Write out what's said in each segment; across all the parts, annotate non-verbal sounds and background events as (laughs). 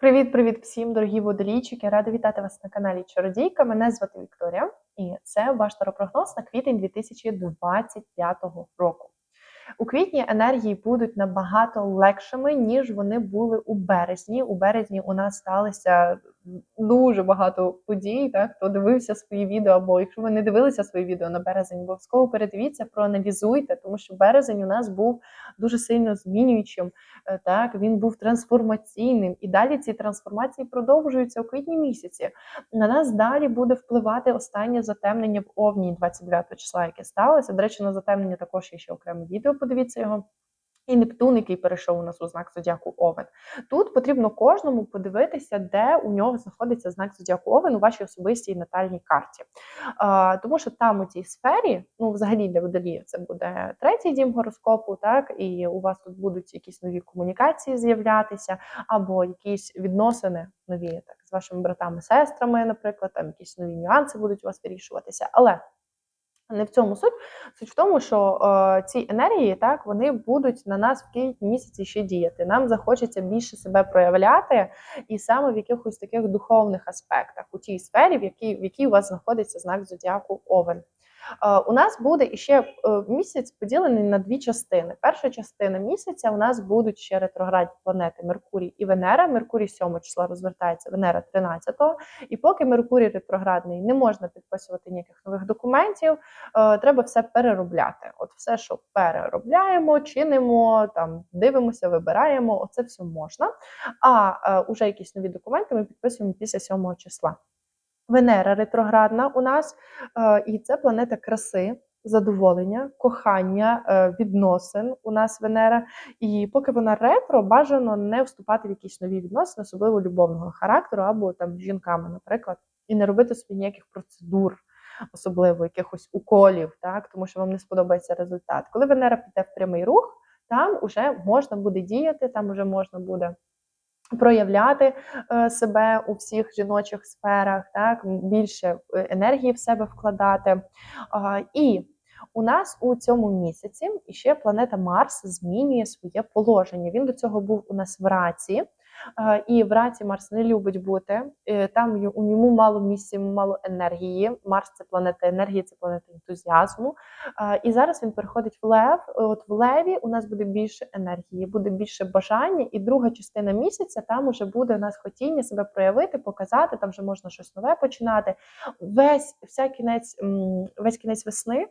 Привіт-привіт всім, дорогі водолійчики! Рада вітати вас на каналі Чародійка. Мене звати Вікторія, і це ваш таропрогноз на квітень 2025 року. У квітні енергії будуть набагато легшими, ніж вони були у березні. У березні у нас сталося дуже багато подій. Так, хто дивився свої відео, або якщо ви не дивилися свої відео на березень, обов'язково передивіться, проаналізуйте, тому що березень у нас був дуже сильно змінюючим. Е, так, він був трансформаційним, і далі ці трансформації продовжуються у квітні місяці. На нас далі буде впливати останнє затемнення в Овні 29 числа, яке сталося. До речі, на затемнення також є ще окреме відео. Подивіться його. І Нептун, який перейшов у нас у знак зодіаку Овен. Тут потрібно кожному подивитися, де у нього знаходиться знак зодіаку Овен у вашій особистій натальній карті. А, Тому що там у цій сфері, ну взагалі для водолія це буде третій дім гороскопу, так і у вас тут будуть якісь нові комунікації з'являтися, або якісь відносини нові, так з вашими братами, сестрами, наприклад, там якісь нові нюанси будуть у вас вирішуватися. Але не в цьому суть. Суть в тому, що е, ці енергії так вони будуть на нас в квітні місяці ще діяти. Нам захочеться більше себе проявляти, і саме в якихось таких духовних аспектах у тій сфері, в якій в якій у вас знаходиться знак зодіаку Овен. Е, у нас буде іще е, місяць поділений на дві частини. Перша частина місяця у нас будуть ще ретроградні планети Меркурій і Венера. Меркурій 7 числа розвертається, Венера 13. І поки Меркурій ретроградний, не можна підписувати ніяких нових документів. Е, треба все переробляти. От все, що переробляємо, чинимо, там дивимося, вибираємо. Оце все можна. А уже якісь нові документи ми підписуємо після 7 числа. Венера ретроградна у нас, е, і це планета краси, задоволення, кохання, е, відносин. У нас Венера. І поки вона ретро, бажано не вступати в якісь нові відносини, особливо любовного характеру, або там з жінками, наприклад, і не робити собі ніяких процедур. Особливо якихось уколів, так тому що вам не сподобається результат. Коли Венера піде в прямий рух, там вже можна буде діяти, там вже можна буде проявляти е, себе у всіх жіночих сферах, так більше е, енергії в себе вкладати. І у нас у цьому місяці іще планета Марс змінює своє положення. Він до цього був у нас в раці. І в раці Марс не любить бути. Е, там у ньому мало місця, мало енергії. Марс це планета енергії, це планета ентузіазму. І зараз він переходить в Лев. От в Леві у нас буде більше енергії, буде більше бажання, і друга частина місяця там уже буде у нас хотіння себе проявити, показати. Там вже можна щось нове починати. Весь вся кінець, весь кінець весни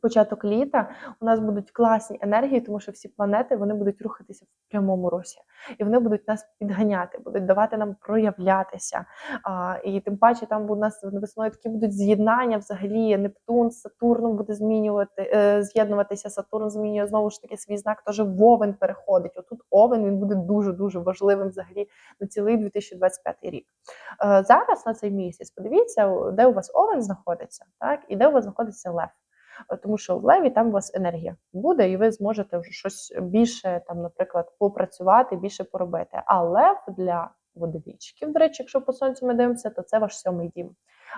початок літа у нас будуть класні енергії, тому що всі планети вони будуть рухатися в прямому русі, і вони будуть нас підганяти, будуть давати нам проявлятися. А, І тим паче там у нас весною такі будуть з'єднання взагалі. Нептун з Сатурном буде змінювати, е, з'єднуватися. Сатурн змінює знову ж таки свій знак. Теж Вовен переходить. Отут Овен він буде дуже дуже важливим взагалі на цілий 2025 рік. Е, Зараз на цей місяць подивіться, де у вас Овен знаходиться, так і де у вас знаходиться Лев. Е, тому що в леві там у вас енергія буде, і ви зможете вже щось більше, там, наприклад, попрацювати, більше поробити. А лев для водолічків, до речі, якщо по сонцю ми дивимося, то це ваш сьомий дім.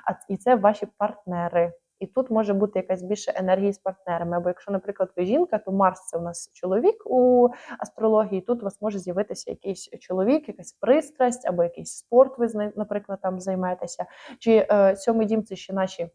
А і це ваші партнери. І тут може бути якась більше енергії з партнерами. Або якщо, наприклад, ви жінка, то Марс це у нас чоловік у астрології. Тут у вас може з'явитися якийсь чоловік, якась пристрасть, або якийсь спорт, ви наприклад, там займетеся. Чи е, сьомий дім це ще наші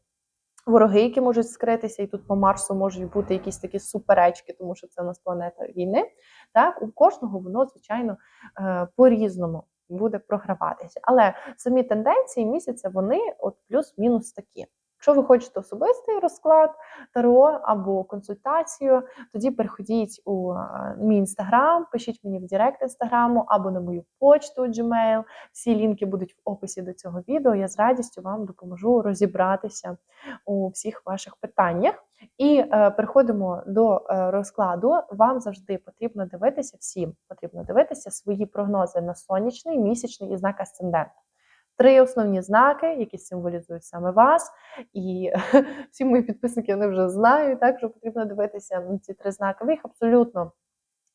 вороги, які можуть скритися, і тут по Марсу можуть бути якісь такі суперечки, тому що це у нас планета війни. Так, у кожного воно, звичайно, е, по-різному буде програватися. Але самі тенденції місяця, вони от плюс-мінус такі. Якщо ви хочете особистий розклад таро або консультацію, тоді переходіть у мій інстаграм, пишіть мені в Директ інстаграму або на мою почту Gmail. Всі лінки будуть в описі до цього відео. Я з радістю вам допоможу розібратися у всіх ваших питаннях. І е, переходимо до е, розкладу. Вам завжди потрібно дивитися, всім потрібно дивитися свої прогнози на сонячний, місячний і знак асценденту. Три основні знаки, які символізують саме вас. І (laughs) всі мої підписники вони вже знають, так що потрібно дивитися на ці три знаки. Ви їх абсолютно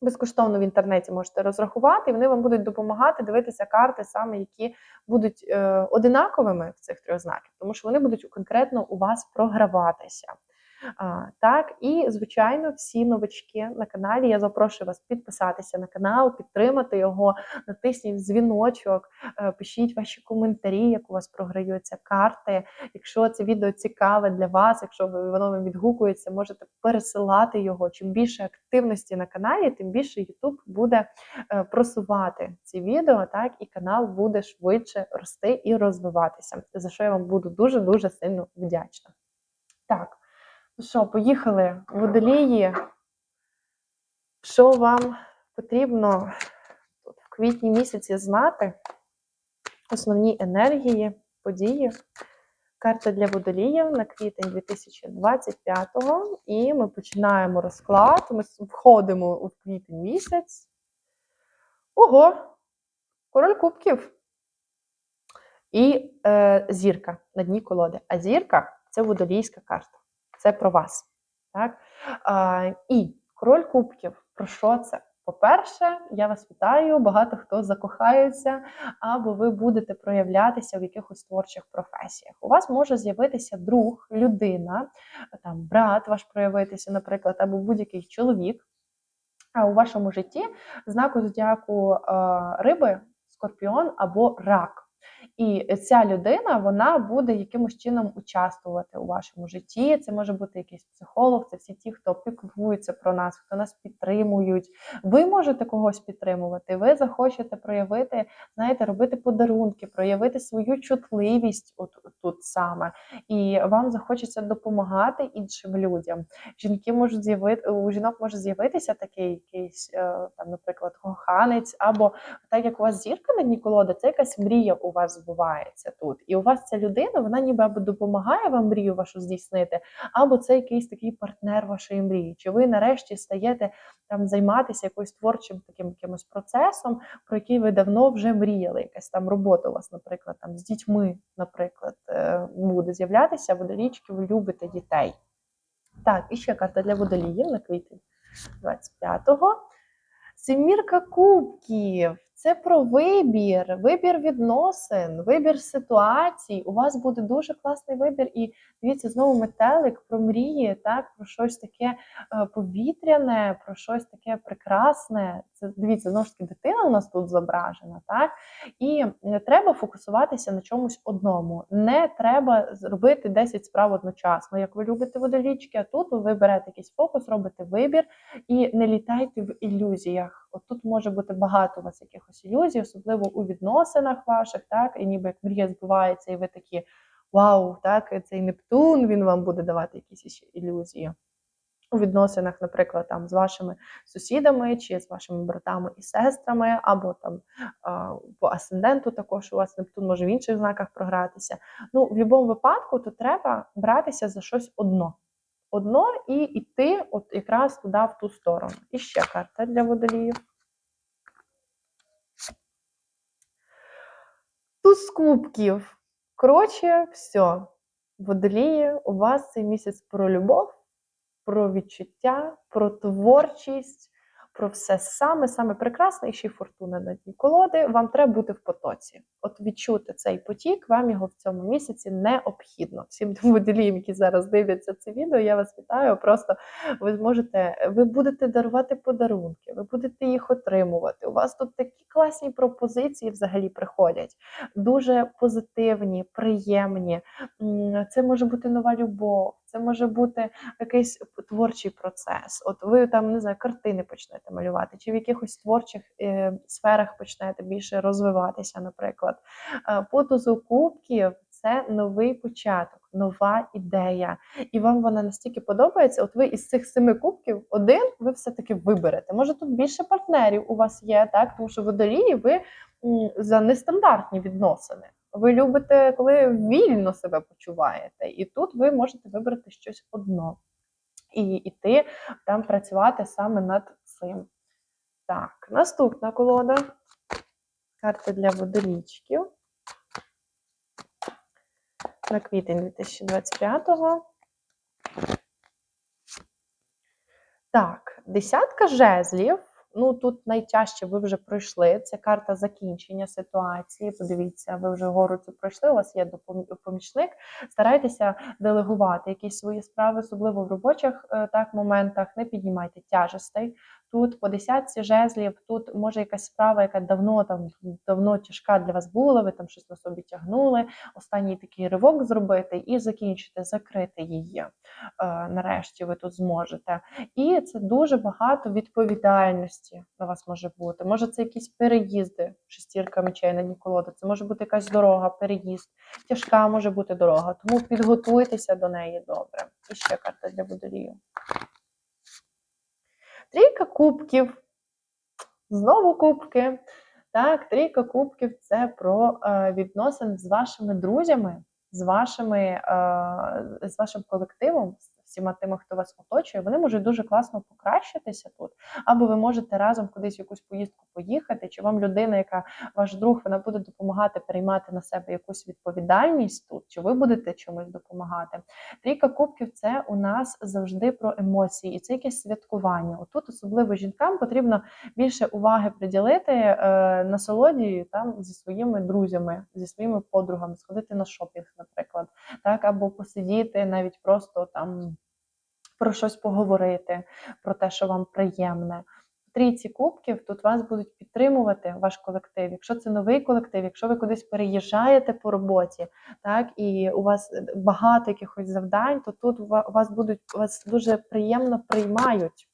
безкоштовно в інтернеті можете розрахувати, і вони вам будуть допомагати дивитися карти, саме які будуть е, одинаковими в цих трьох знаків, тому що вони будуть конкретно у вас програватися. Так, і звичайно, всі новачки на каналі. Я запрошую вас підписатися на канал, підтримати його, натисніть дзвіночок, е, пишіть ваші коментарі, як у вас програються карти. Якщо це відео цікаве для вас, якщо воно вам відгукується, можете пересилати його. Чим більше активності на каналі, тим більше YouTube буде е, просувати ці відео, так і канал буде швидше рости і розвиватися. За що я вам буду дуже дуже сильно вдячна. Так, що, поїхали водолії. Що вам потрібно в квітні місяці знати? Основні енергії, події. Карта для водоліїв на квітень 2025-го. І ми починаємо розклад. Ми входимо у квітень місяць. Ого! Король кубків. І е, зірка на дні колоди. А зірка це водолійська карта. Це про вас. Так? А, і король кубків. Про що це? По-перше, я вас вітаю, багато хто закохається, або ви будете проявлятися в якихось творчих професіях. У вас може з'явитися друг, людина, там брат ваш проявитися, наприклад, або будь-який чоловік. А у вашому житті знаку зодіаку риби, скорпіон або рак. І ця людина вона буде якимось чином участвувати у вашому житті. Це може бути якийсь психолог, це всі ті, хто піклуються про нас, хто нас підтримують. Ви можете когось підтримувати. Ви захочете проявити, знаєте, робити подарунки, проявити свою чутливість от тут саме, і вам захочеться допомагати іншим людям. Жінки можуть з'явити у жінок може з'явитися такий якийсь е, там, наприклад, коханець, або так як у вас зірка на дні колоди, це якась мрія у вас збувається тут. І у вас ця людина, вона ніби або допомагає вам мрію вашу здійснити, або це якийсь такий партнер вашої мрії. Чи ви нарешті стаєте там займатися якоюсь творчим таким якимось процесом, про який ви давно вже мріяли? Якась там робота у вас, наприклад, там з дітьми, наприклад, е, буде з'являтися водолічки, ви любите дітей. Так, і ще карта для водоліїв на квітень 25-го. Семірка кубків. Це про вибір, вибір відносин, вибір ситуацій. У вас буде дуже класний вибір. І дивіться, знову метелик про мрії, так, про щось таке е, повітряне, про щось таке прекрасне. Це дивіться, знову ж таки, дитина у нас тут зображена, так? І не треба фокусуватися на чомусь одному. Не треба зробити 10 справ одночасно. Як ви любите водолічки, а тут ви берете якийсь фокус, робите вибір і не літайте в ілюзіях. От тут може бути багато у вас якихось ілюзій, особливо у відносинах ваших, так, і ніби як мрія збивається, і ви такі вау, так, цей Нептун він вам буде давати якісь ще ілюзії. У відносинах, наприклад, там з вашими сусідами чи з вашими братами і сестрами, або там по асценденту також у вас Нептун може в інших знаках програтися. Ну, в будь-якому випадку, то треба братися за щось одно одно і йти от якраз туди, в ту сторону. І ще карта для водоліїв. Туз кубків. Коротше, все. Водолії, у вас цей місяць про любов, про відчуття, про творчість, про все саме саме прекрасне і ще й фортуна на дні колоди. Вам треба бути в потоці. От відчути цей потік, вам його в цьому місяці необхідно. Всім водоліям, які зараз дивляться це відео, я вас вітаю. Просто ви зможете, ви будете дарувати подарунки, ви будете їх отримувати. У вас тут такі класні пропозиції взагалі приходять, дуже позитивні, приємні. Це може бути нова любов. Це може бути якийсь творчий процес. От ви там не знаю, картини почнете малювати, чи в якихось творчих е, сферах почнете більше розвиватися, наприклад. Е, по тузу кубків це новий початок, нова ідея. І вам вона настільки подобається. От ви із цих семи кубків один ви все-таки виберете. Може, тут більше партнерів у вас є, так? Тому що водолії ви за нестандартні відносини. Ви любите, коли вільно себе почуваєте, і тут ви можете вибрати щось одно і йти там працювати саме над цим. Так, наступна колода. Карта для водолічків. На квітень 2025-го. Так, десятка жезлів Ну тут найтяжче ви вже пройшли. Це карта закінчення ситуації. Подивіться, ви вже гору цю пройшли. У вас є помічник. Старайтеся делегувати якісь свої справи, особливо в робочих е, так моментах. Не піднімайте тяжестей. Тут по десятці жезлів, тут може якась справа, яка давно там давно тяжка для вас була. Ви там щось на собі тягнули. Останній такий ривок зробити і закінчити, закрити її. Е, нарешті ви тут зможете. І це дуже багато відповідальності на вас може бути. Може, це якісь переїзди, шестірка мечей на дні колоди, це може бути якась дорога, переїзд. Тяжка може бути дорога, тому підготуйтеся до неї добре. І ще карта для водолію. Трійка кубків. Знову кубки. Так, трійка кубків це про е, відносини з вашими друзями, з вашими, е, з вашим колективом, з всіма тими, хто вас оточує. Вони можуть дуже класно покращитися тут. Або ви можете разом кудись якусь поїздку поїхати, чи вам людина, яка ваш друг, вона буде допомагати переймати на себе якусь відповідальність тут, чи ви будете чомусь допомагати. Трійка кубків це у нас завжди про емоції, і це якесь святкування. Отут, особливо жінкам, потрібно більше уваги приділити е, насолоді там зі своїми друзями, зі своїми подругами, сходити на шопінг, наприклад, так або посидіти навіть просто там про щось поговорити, про те, що вам приємне. Трійці кубків тут вас будуть підтримувати ваш колектив. Якщо це новий колектив, якщо ви кудись переїжджаєте по роботі, так і у вас багато якихось завдань, то тут вас будуть вас дуже приємно приймають.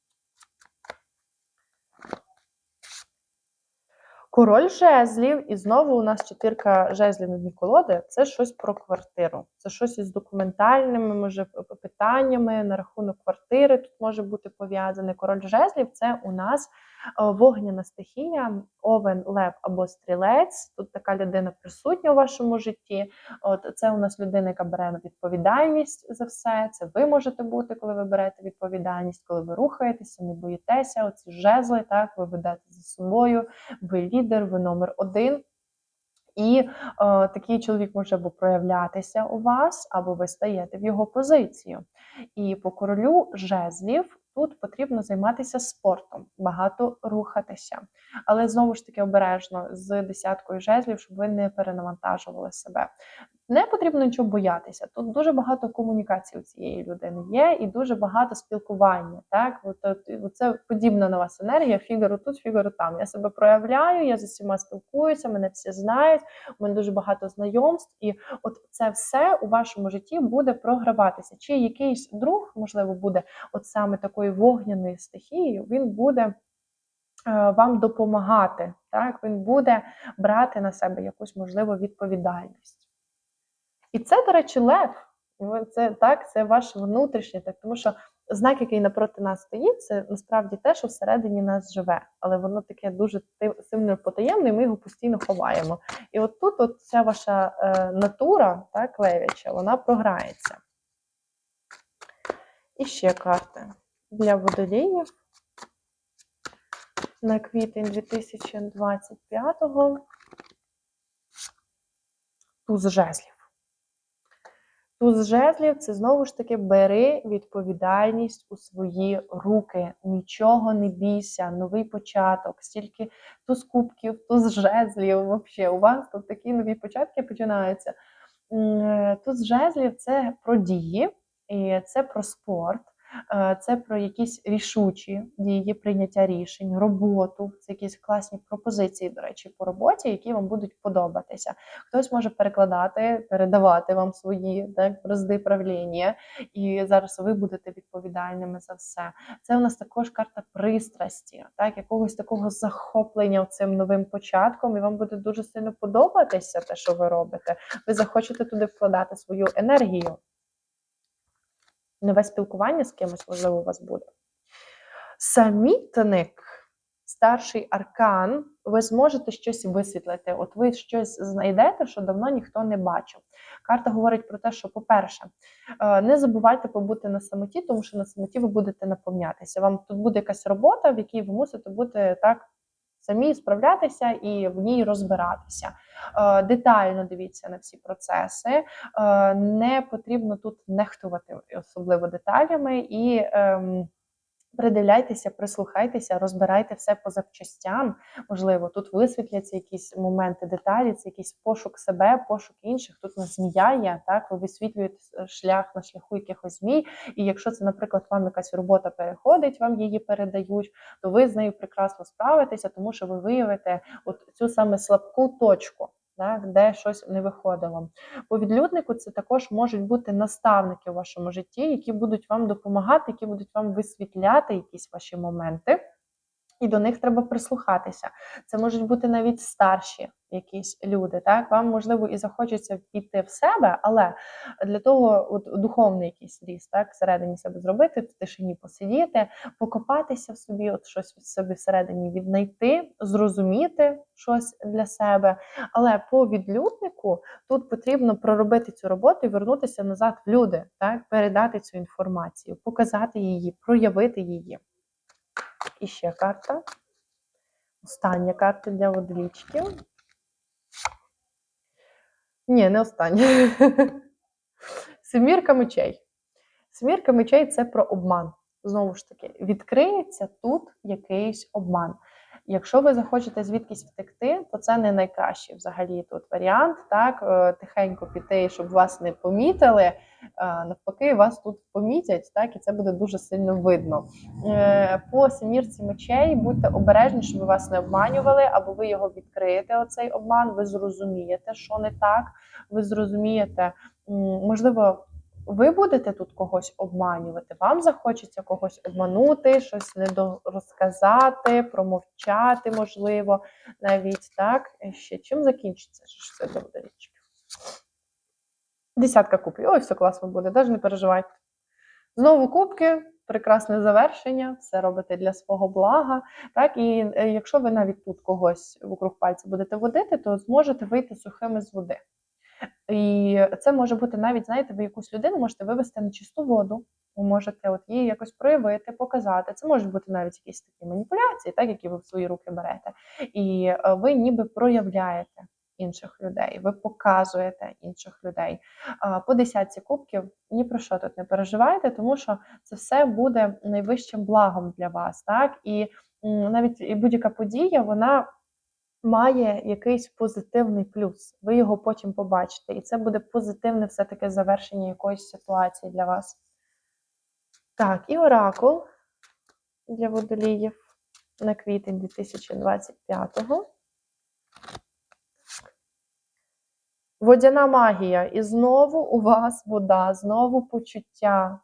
Король жезлів, і знову у нас чотирка жезлів на колоди. Це щось про квартиру. Це щось із документальними, може, питаннями на рахунок квартири. Тут може бути пов'язане. Король жезлів це у нас е, вогняна стихія, овен, лев або стрілець. Тут така людина присутня у вашому житті. От це у нас людина, яка бере відповідальність за все. Це ви можете бути, коли ви берете відповідальність, коли ви рухаєтеся, не боїтеся. Оці жезли, так ви ведете за собою ви лідер, ви номер один. І е, такий чоловік може або проявлятися у вас, або ви стаєте в його позицію. І по королю жезлів тут потрібно займатися спортом, багато рухатися. Але знову ж таки обережно з десяткою жезлів, щоб ви не перенавантажували себе. Не потрібно нічого боятися. Тут дуже багато комунікацій у цієї людини є, і дуже багато спілкування. Так, от, це подібна на вас енергія. Фігаро тут, фігаро там. Я себе проявляю, я з усіма спілкуюся, мене всі знають. У мене дуже багато знайомств, і от це все у вашому житті буде програватися. Чи якийсь друг, можливо, буде от саме такою вогняною стихією, він буде е, вам допомагати. Так, він буде брати на себе якусь можливо відповідальність. І це, до речі, лев. Це так, це ваш внутрішній, так тому що знак, який напроти нас стоїть, це насправді те, що всередині нас живе, але воно таке дуже сильно потаємне, і ми його постійно ховаємо. І от тут от ця ваша е, натура, так, левяча, вона програється. І ще карти для водоліїв на квітень 2025-го. Туз жезлів. Туз жезлів це знову ж таки бери відповідальність у свої руки. Нічого не бійся, новий початок, стільки туз кубків, туз жезлів. Взагалі, у вас тут такі нові початки починаються. Е, Туз жезлів це про дії, і це про спорт. Е, Це про якісь рішучі дії, прийняття рішень, роботу. Це якісь класні пропозиції, до речі, по роботі, які вам будуть подобатися. Хтось може перекладати, передавати вам свої так, бразди правління, і зараз ви будете відповідальними за все. Це у нас також карта пристрасті, так, якогось такого захоплення цим новим початком, і вам буде дуже сильно подобатися те, що ви робите. Ви захочете туди вкладати свою енергію. Нове спілкування з кимось, можливо, у вас буде. Самітник, старший аркан, ви зможете щось висвітлити. От ви щось знайдете, що давно ніхто не бачив. Карта говорить про те, що, по-перше, е, не забувайте побути на самоті, тому що на самоті ви будете наповнятися. Вам тут буде якась робота, в якій ви мусите бути так самі справлятися і в ній розбиратися. Е, Детально дивіться на всі процеси. Е, Не потрібно тут нехтувати особливо деталями і. Придивляйтеся, прислухайтеся, розбирайте все по запчастям. Можливо, тут висвітляться якісь моменти, деталі, це якийсь пошук себе, пошук інших. Тут у нас змія є, так ви висвітлюєте е, шлях на шляху якихось змій. І якщо це, наприклад, вам якась робота переходить, вам її передають, то ви з нею прекрасно справитеся, тому що ви виявите от цю саме слабку точку. Так, де щось не виходило. По відлюднику це також можуть бути наставники у вашому житті, які будуть вам допомагати, які будуть вам висвітляти якісь ваші моменти, і до них треба прислухатися. Це можуть бути навіть старші якісь люди. Так, вам можливо і захочеться піти в себе, але для того, от духовний якийсь ріст, так, всередині себе зробити, в тишині посидіти, покопатися в собі, от щось себе всередині віднайти, зрозуміти щось для себе. Але по відлюднику тут потрібно проробити цю роботу і вернутися назад в люди, так, передати цю інформацію, показати її, проявити її. І ще карта. Остання карта для водолічків. Ні, не остання. (laughs) Семірка мечей. Семірка мечей це про обман. Знову ж таки, відкриється тут якийсь обман. Якщо ви захочете звідкись втекти, то це не найкращий взагалі тут варіант. Так, е, тихенько піти, щоб вас не помітили. Е, Навпаки, вас тут помітять, так, і це буде дуже сильно видно. Е, По семірці мечей будьте обережні, щоб вас не обманювали, або ви його відкриєте, оцей обман, ви зрозумієте, що не так, ви зрозумієте, можливо. Ви будете тут когось обманювати, вам захочеться когось обманути, щось недорозказати, промовчати, можливо, навіть так. Ще чим закінчиться що це для водолічків? Десятка кубків. Ой, все класно буде, навіть не переживайте. Знову кубки, прекрасне завершення, все робите для свого блага. Так, і е, якщо ви навіть тут когось вокруг пальця будете водити, то зможете вийти сухими з води. І це може бути навіть, знаєте, ви якусь людину можете вивести на чисту воду, ви можете от її якось проявити, показати. Це можуть бути навіть якісь такі маніпуляції, так, які ви в свої руки берете. І е, ви ніби проявляєте інших людей, ви показуєте інших людей. По десятці кубків ні про що тут не переживайте, тому що це все буде найвищим благом для вас. Так? І навіть будь-яка подія, вона має якийсь позитивний плюс. Ви його потім побачите. І це буде позитивне все-таки завершення якоїсь ситуації для вас. Так, і оракул для водоліїв на квітень 2025-го. Водяна магія. І знову у вас вода, знову почуття.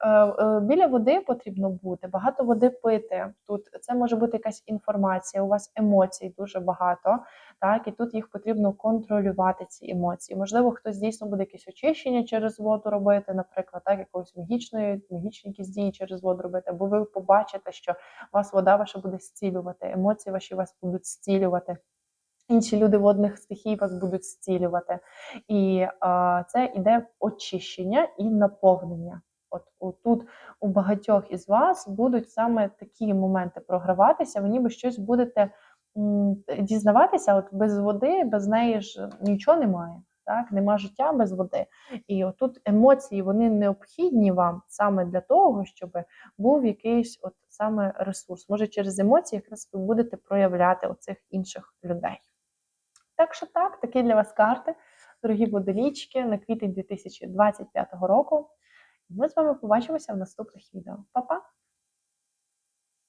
Е, е, Біля води потрібно бути, багато води пити. Тут це може бути якась інформація, у вас емоцій дуже багато, так, і тут їх потрібно контролювати, ці емоції. Можливо, хтось дійсно буде якесь очищення через воду робити, наприклад, так, якоїсь магічної, магічні якісь дії через воду робити, або ви побачите, що вас вода ваша буде зцілювати, емоції ваші вас будуть зцілювати. Інші люди водних стихій вас будуть зцілювати. І а, це іде очищення і наповнення. От тут у багатьох із вас будуть саме такі моменти програватися, ви ніби щось будете дізнаватися, от без води, без неї ж нічого немає. Так, нема життя без води. І отут емоції вони необхідні вам саме для того, щоб був якийсь от саме ресурс. Може, через емоції якраз ви будете проявляти оцих інших людей. Так що так, такі для вас карти, дорогі водолічки, на квітень 2025 року. Ми з вами побачимося в наступних відео. Па-па!